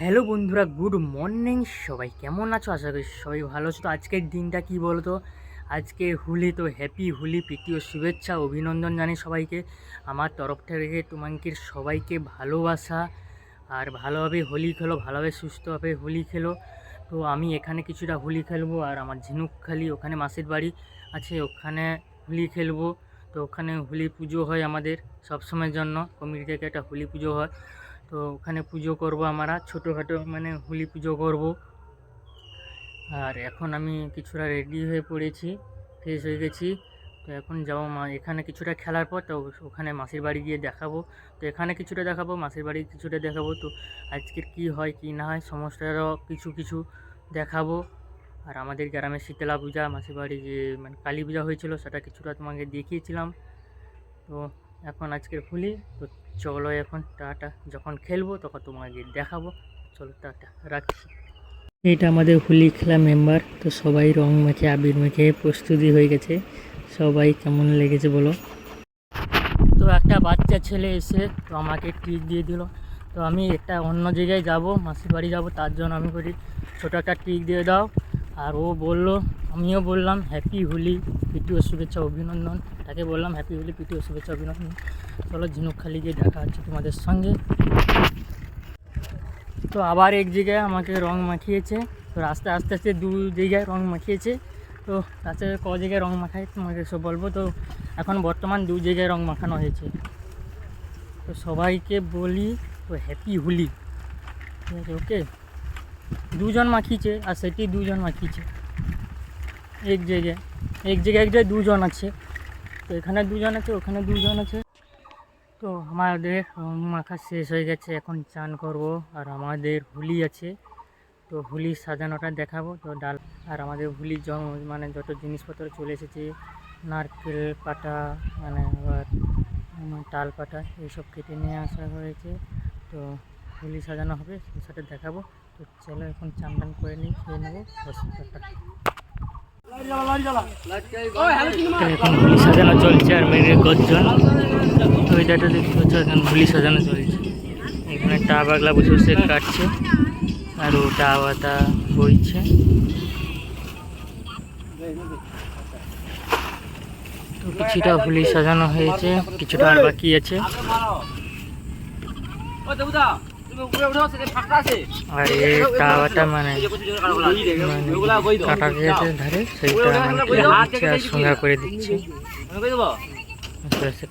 Hello বন্ধুরা, good morning. সবাই কেমন আছো? আশা করি সবাই ভালো আছো। তো আজকের দিনটা কি বলো তো আজকে হুলি, তো হ্যাপি হুলি প্রীতীয় শুভেচ্ছা, অভিনন্দন জানি সবাইকে। আমার তরফ থেকে তোমাকে সবাইকে ভালোবাসা, আর ভালোভাবে হোলি খেলো, ভালোভাবে সুস্থভাবে হোলি খেলো। তো আমি এখানে কিছুটা হোলি খেলব, আর আমার ঝিনুকখালি ওখানে মাসির বাড়ি আছে, ওখানে হোলি খেলব। তো ওখানে হোলি পুজো হয় আমাদের সবসময়ের জন্য। কমিটি থেকে একটা হোলি পুজো হয়। তো ওখানে পুজো করব আমরা, ছোটোখাটো মানে হোলি পুজো করব। আর এখন আমি কিছুটা রেডি হয়ে পড়েছি, ফ্রেশ হয়ে গেছি। তো এখন যাব মা, এখানে কিছুটা খেলার পর তো ওখানে মাসির বাড়ি গিয়ে দেখাবো। তো এখানে কিছুটা দেখাবো, মাসির বাড়ি কিছুটা দেখাবো। তো আজকের কি হয়, কি না হয় সমস্যারও কিছু কিছু দেখাবো। আর আমাদের গ্রামে শীতলা পূজা, মাসির বাড়ি যে মানে কালী পূজা হয়েছিল, সেটা কিছুটা তোমাকে দেখিয়েছিলাম। তো এখন আজকের হোলি, তো চলো এখন টাটা। যখন খেলব তখন তোমাকে দেখাবো। চলো টাটা, রাখছি। এটা আমাদের হোলি খেলা মেম্বার তো সবাই রং মেখে, আবির মেখে, প্রস্তুতি হয়ে গেছে। সবাই কেমন লেগেছে বলো? তো একটা বাচ্চা ছেলে এসে তো আমাকে ট্রিক দিয়ে দিল। তো আমি একটা অন্য জায়গায় যাব, মাসির বাড়ি যাব, তার জন্য আমি করি ছোটো একটা ট্রিক দিয়ে দাও। আর ও বলল আমিও বললাম হ্যাপি হোলি পিটিও শুভেচ্ছা, অভিনন্দন। তাকে বললাম হ্যাপি হোলি পিটিও শুভেচ্ছা, অভিনন্দন। চলো ঝিনুকখালি গিয়ে দেখা হচ্ছে তোমাদের সঙ্গে। তো আবার এক জায়গায় আমাকে রং মাখিয়েছে। তো রাস্তায় আস্তে আস্তে দু জায়গায় রং মাখিয়েছে। তো রাস্তায় ক জায়গায় রং মাখায় তোমাকে সব বলব? তো এখন বর্তমান দু জায়গায় রং মাখানো হয়েছে। তো সবাইকে বলি, তো হ্যাপি হোলি ঠিক আছে ওকে দুজন মাখিয়েছে, আর সেটি দুজন মাখিয়েছে। এক জায়গায় এক জায়গায় এক জায়গায় দুজন আছে। তো এখানে দুজন আছে, ওখানে দুজন আছে। তো আমাদের মাখা শেষ হয়ে গেছে, এখন চান করব। আর আমাদের হোলি আছে, তো হোলি সাজানোটা দেখাবো। তো ডাল, আর আমাদের হোলির জম মানে যত জিনিসপত্র চলে এসেছে, নারকেল পাটা মানে আবার তাল পাটা এইসব কেটে নিয়ে আসা হয়েছে। তো হোলি সাজানো হবে সেটা দেখাবো। তো চলো এখন চান টান করে নিই, খেয়ে নেব এখন হোলি সাজানো চলছে আর মেয়ের গর্জন। ওইটাটা দেখতে পাচ্ছ, এখন হোলি সাজানো চলছে। এখানে টা বাগলা বসে বসে কাটছে, আর ও টা বাতা বইছে। তো কিছুটা হোলি সাজানো হয়েছে, কিছুটা আর বাকি আছে। আর এই মানে কাটা ধারে সেইটা দিচ্ছে আর সঙ্গা করে দিচ্ছে।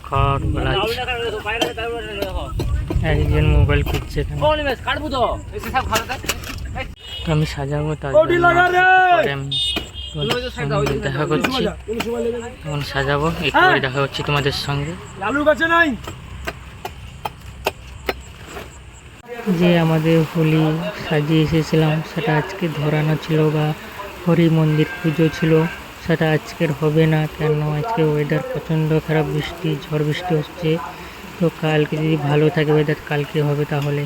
খড় বলাচ্ছে একজন মোবাইল খুঁজছে তো আমি সাজাবো তার সঙ্গে দেখা করছি। তখন সাজাবো একটু দেখা করছি তোমাদের সঙ্গে। আলু গাছে নাই। যে আমাদের হোলি সাজিয়ে এসেছিলাম, সেটা আজকে ধরানো ছিল বা হরি মন্দির পুজো ছিল, সেটা আজকের হবে না। কেন? আজকে ওয়েদার প্রচণ্ড খারাপ, বৃষ্টি, ঝড় বৃষ্টি হচ্ছে। তো কালকে যদি ভালো থাকে ওয়েদার কালকে হবে তাহলে।